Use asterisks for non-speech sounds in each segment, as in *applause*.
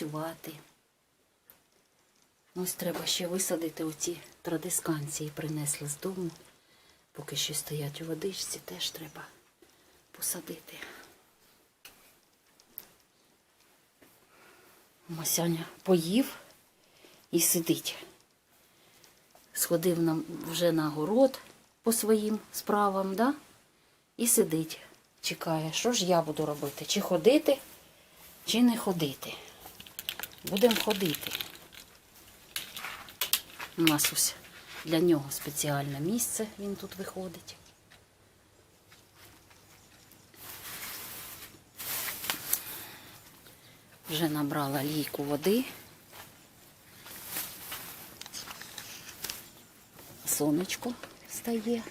працювати. Ось треба ще висадити оці традисканції, принесли з дому. Поки ще стоять у водичці, теж треба посадити. Масяня поїв і сидить. Сходив нам вже на город по своїм справам, да? і сидить, чекає, що ж я буду робити? Чи ходити, чи не ходити. Будемо ходити. У нас ось для нього спеціальне місце, він тут виходить. Вже набрала лійку води. Сонечко стає.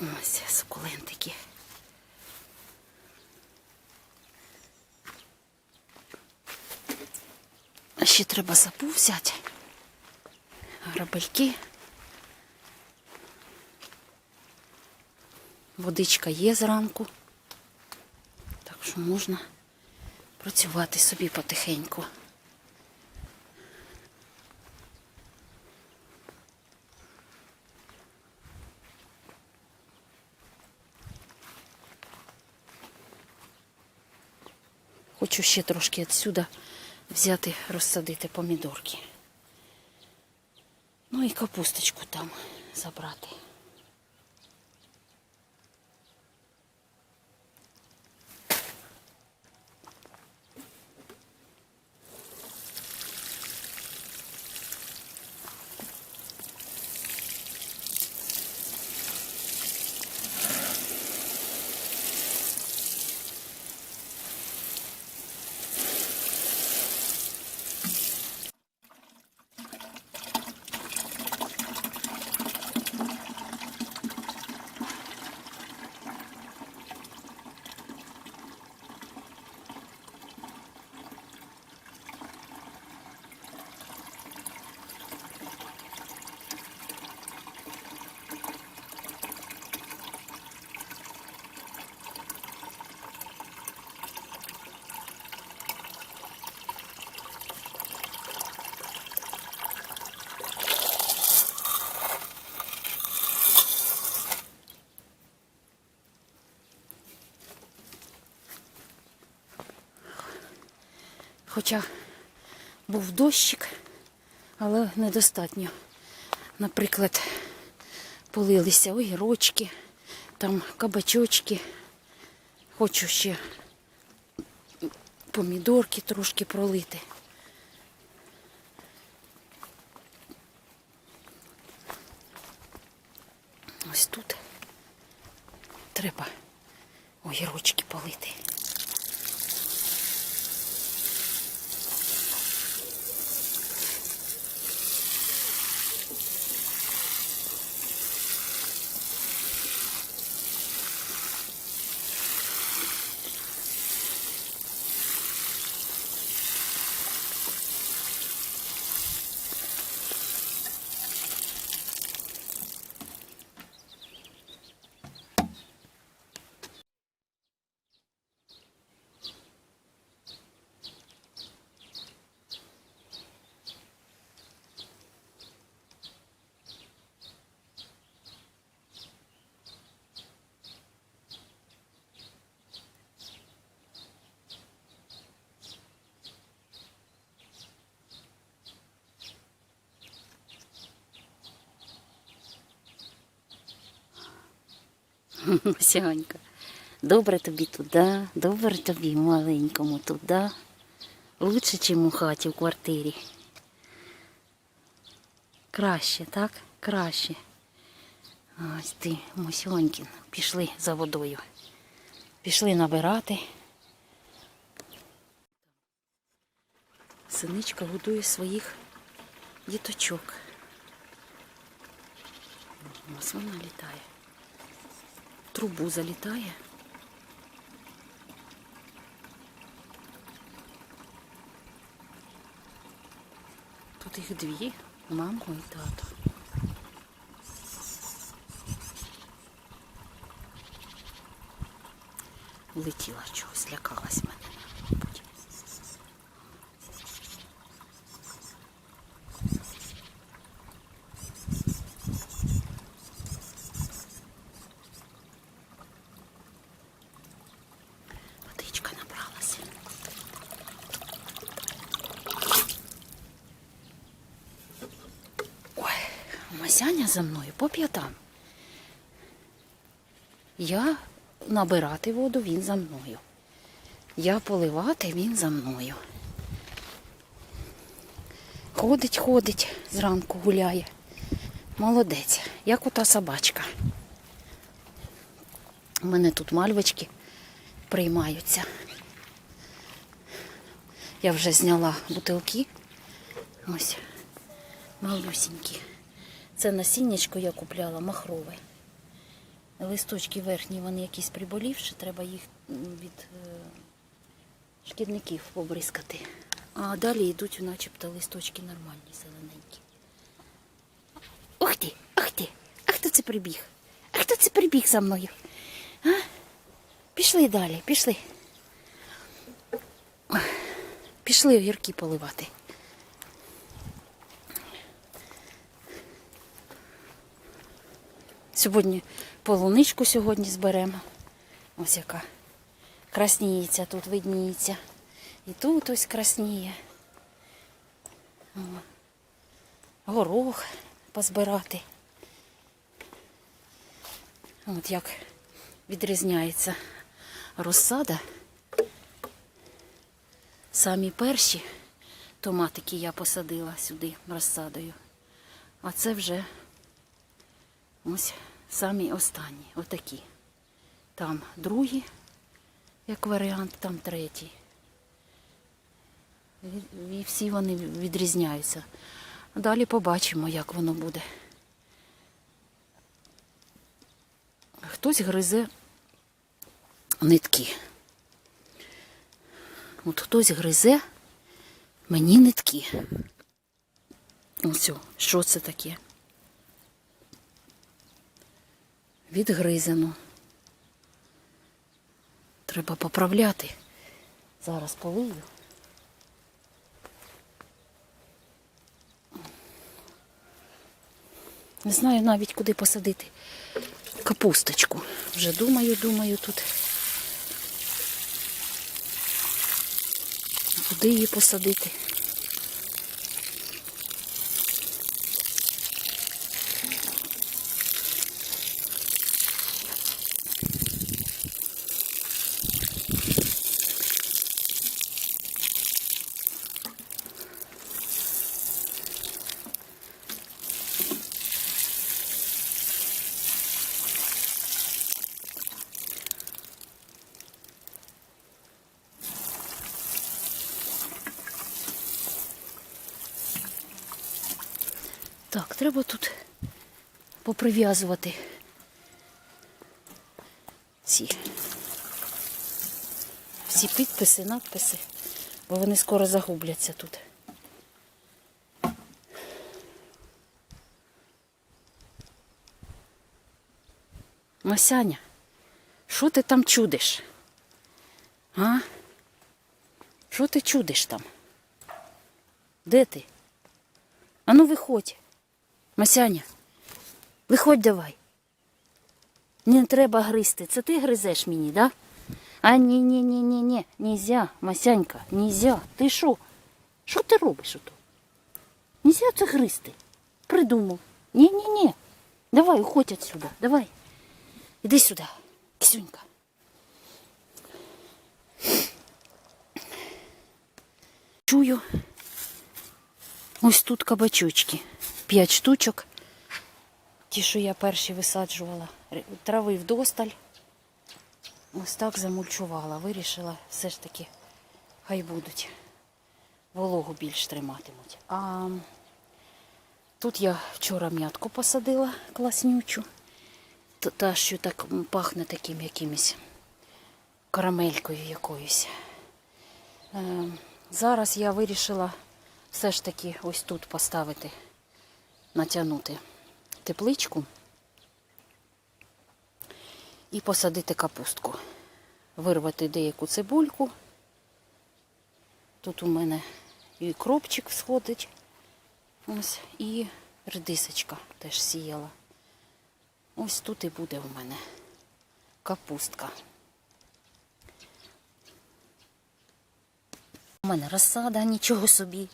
Ось сукулентики. Ще треба сапу взяти. Грабельки. Водичка є зранку. Так що можна працювати собі потихеньку. Хочу ще трошки відсюди взяти, розсадити помідорки. Ну і капусточку там забрати. Хоча був дощик, але недостатньо. Наприклад, полилися огірочки, там кабачочки. Хочу ще помідорки трошки пролити. Ось тут треба огірочки полити. *laughs* Сянька, добре тобі туди, добре тобі маленькому туди. Лучше, чим у хаті, в квартирі. Краще, так? Краще. Ось ти, Мосьонькін, пішли за водою. Пішли набирати. Синичка годує своїх діточок. Ось вона літає трубу залітає. Тут їх дві, мамо і тато. Летіла чогось, лякалась мене. Масяня за мною по п'ятам. Я набирати воду, він за мною. Я поливати, він за мною. Ходить, ходить, зранку гуляє. Молодець, як ота собачка. У мене тут мальвочки приймаються. Я вже зняла бутилки. Ось, малюсінькі. Це насіннячко я купляла махрове. Листочки верхні, вони якісь приболівші, треба їх від е, шкідників побризкати. А далі йдуть начебто листочки нормальні, зелененькі. Ух ти, ах ти, а хто це прибіг? А хто це прибіг за мною? А? Пішли далі, пішли. Пішли огірки поливати. Сьогодні полуничку сьогодні зберемо. Ось яка красніється, тут видніється. І тут ось красніє. О. Горох позбирати. От як відрізняється розсада. Самі перші томатики я посадила сюди розсадою. А це вже ось самі останні, отакі. Там другі, як варіант, там третій. І- всі вони відрізняються. Далі побачимо, як воно буде. Хтось гризе нитки. От хтось гризе мені нитки. Ось, що це таке? Відгризано. Треба поправляти. Зараз полию. Не знаю навіть куди посадити капусточку. Вже думаю, думаю тут. Куди її посадити? Так, треба тут поприв'язувати ці всі підписи, надписи, бо вони скоро загубляться тут. Масяня, що ти там чудиш? А? Що ти чудиш там? Де ти? А ну виходь. Масяня, виходь давай. Не треба гризти. Це ти гризеш мені, да? А ні, ні, ні, ні, ні. Нельзя, Масянька, нельзя. Ти що? Що ти робиш ото? Нельзя це гризти. Придумав. Ні, ні, ні. Давай, уходь отсюда. Давай. Іди сюди. Кисюнька. Чую. Ось тут кабачочки. П'ять штучок. Ті, що я перші висаджувала. Трави вдосталь. Ось так замульчувала. Вирішила все ж таки, хай будуть. Вологу більш триматимуть. А тут я вчора м'ятку посадила класнючу. Та, що так пахне таким якимось карамелькою якоюсь. Е, Зараз я вирішила все ж таки ось тут поставити, натягнути тепличку і посадити капустку. вирвати деяку цибульку. Тут у мене і кропчик сходить. Ось, і редисочка теж сіяла. Ось тут і буде у мене капустка. У мене розсада, нічого собі.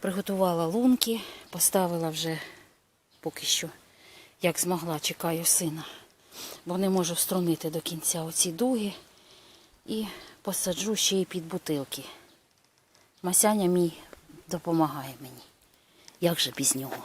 Приготувала лунки, поставила вже поки що, як змогла, чекаю сина, бо не можу встромити до кінця оці дуги і посаджу ще й під бутилки. Масяня мій допомагає мені. Як же без нього?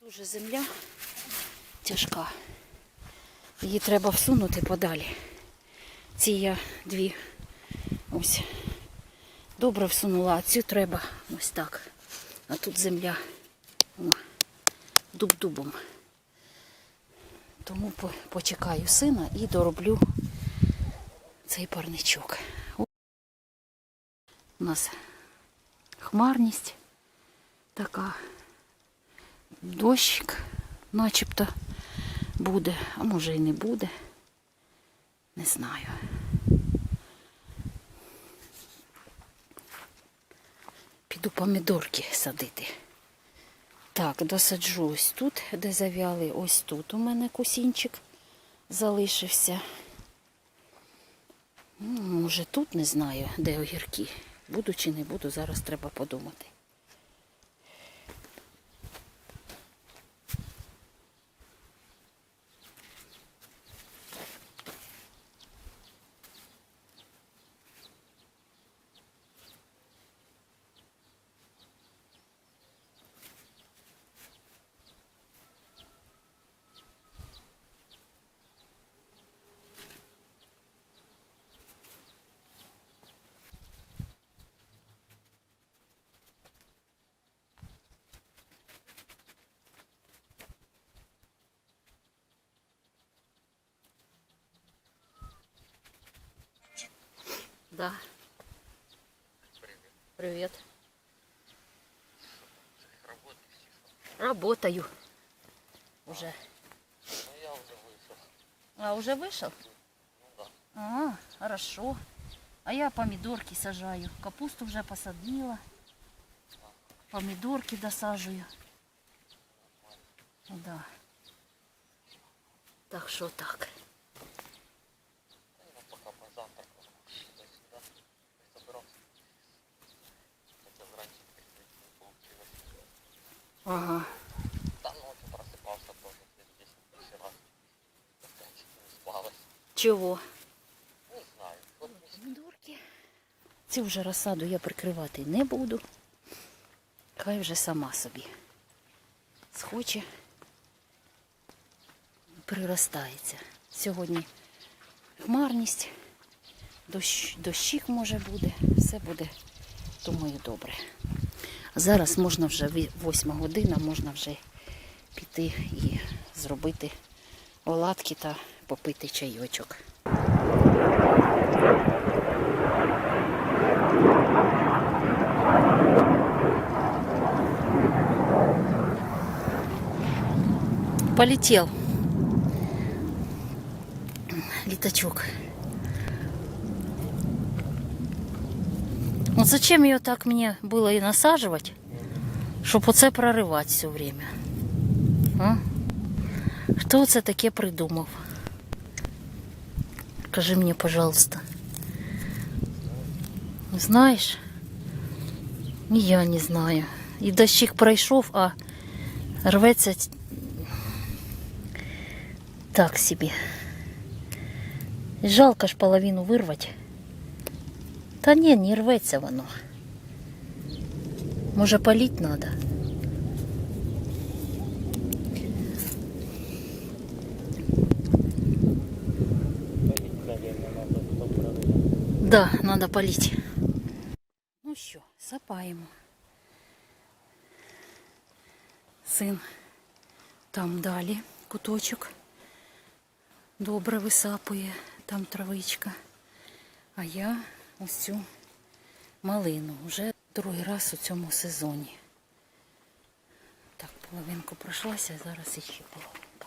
Дуже земля тяжка. Її треба всунути подалі. Ці я дві ось добре всунула, а цю треба ось так. А тут земля дуб-дубом. Тому почекаю сина і дороблю цей парничок. У нас хмарність така дощик начебто буде, а може і не буде. Не знаю. Піду помідорки садити. Так, досаджу ось тут, де зав'яли, ось тут у мене кусінчик залишився. Ну, може тут не знаю, де огірки. Буду чи не буду, зараз треба подумати. Да. Привет. Работаю. Уже. Ну, я уже вышел. А, уже вышел? Ну да. А, хорошо. А я помидорки сажаю. Капусту вже посадила. Помидорки досаживаю. Да. Так що так. Я пока позавтракал. Ага. Да, ночью просыпался тоже. Здесь 10 тысяч раз. Опять не спалось. Чого? Не знаю. Вот не Помидорки Цю вже розсаду я прикривати не буду. Хай вже сама собі схоче, приростається. Сьогодні хмарність, дощ, дощик може буде, все буде, думаю, добре. Зараз можна вже ві- восьма година, можна вже піти і зробити оладки та попити чайочок. Полетел літачок. Вот зачем ее так мне было и насаживать, щоб оце проривати все время? А? Хто це таке придумав? Скажи мені, пожалуйста. Знаєш? І я не знаю. І дощик пройшов, а рветься т- так собі. Жалко ж половину вирвати. Та ні, не рветься воно. Може полить треба? Наверное, надо потом прорывать. Да, надо полить. Ну що, сапаємо. Син там далі куточок. Добре висапує, там травичка. А я ось цю малину вже другий раз у цьому сезоні. Так, половинку пройшлася, зараз ще половину.